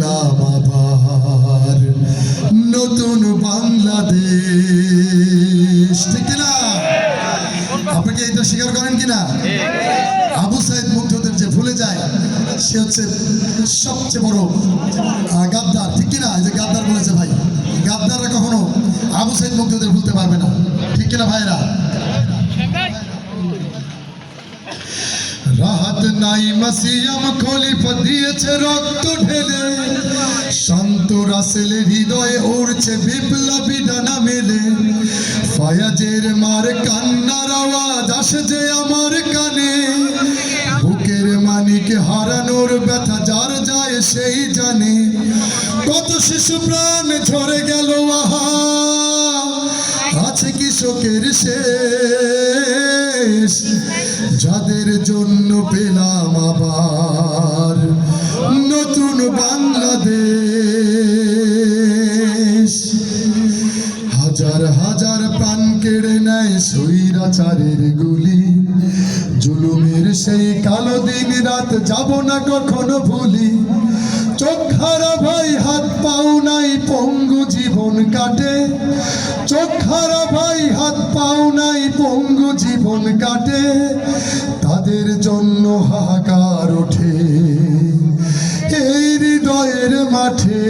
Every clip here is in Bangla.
পেলাম আবার নতুন বাংলাদেশ। ঠিক না আপনি কি এটা স্বীকার করেন কিনা? আবু সাইদ মুগ্ধদের যে ভুলে যায়, সে হচ্ছে সবচেয়ে বড় গাদ্দার। ঠিক কিনা? যে গাদ্দার বলেছে ভাই। গাদ্দাররা কখনো আবু সাইদ মুগ্ধদের ভুলতে পারবে না। ঠিক কিনা ভাইরা রাহাত নাই, মাসিয়াম খলিফা দিয়েছে রক্ত ঢেলে। শান্ত রাসেলের হৃদয়ে উড়ছে বিপ্লবী ডানা মেলে। ফায়াজের মার কান্নার আওয়াজ আসে যে আমার কানে। বুকের মানিক হারানোর ব্যথা যার যায় সেই জানে। কত শিশু প্রাণ ঝরে গেল, আহা! আছে কৃষকের যাদের জন্য পেলাম আবার নতুন বাংলাদেশ। হাজার হাজার প্রাণ কেড়ে নেয় সৈরাচারের গুলি। জুলুমের সেই কালো দিন রাত যাব না কখনো ভুলি। চোখ হারা ভাই হাত পাও নাই, পঙ্গু জীবন কাটে। চোখ হারা ভাই হাত পাও নাই, পঙ্গু জীবন কাটে। তাদের জন্য হাহাকার ওঠে এই হৃদয়ের মাঠে।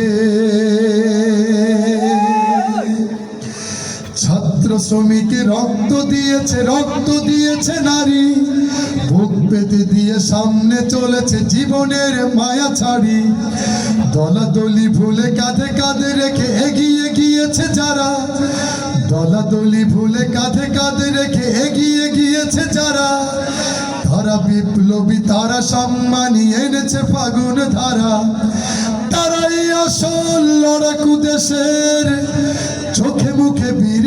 ছাত্র শ্রমিক রক্ত দিয়েছে রক্ত দিয়েছে নারী। পেতে দিয়ে সামনে চলেছে জীবনের মায়া ছাড়ি। দলাদলি ভুলে কাঁধে কাঁধে রেখে এগিয়ে গিয়েছে যারা। দলাদলি ভুলে কাঁধে কাঁধে রেখে এগিয়ে গিয়েছে যারা। তারা বিপ্লবী, তারা সম্মানী, এনেছে ফাগুন ধারা। তারাই আসল লড়াকু দেশের। চোখে মুখে বীর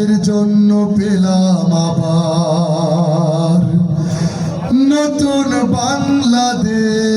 যাদের জন্য পেলাম আবার। নতুন বাংলাদেশ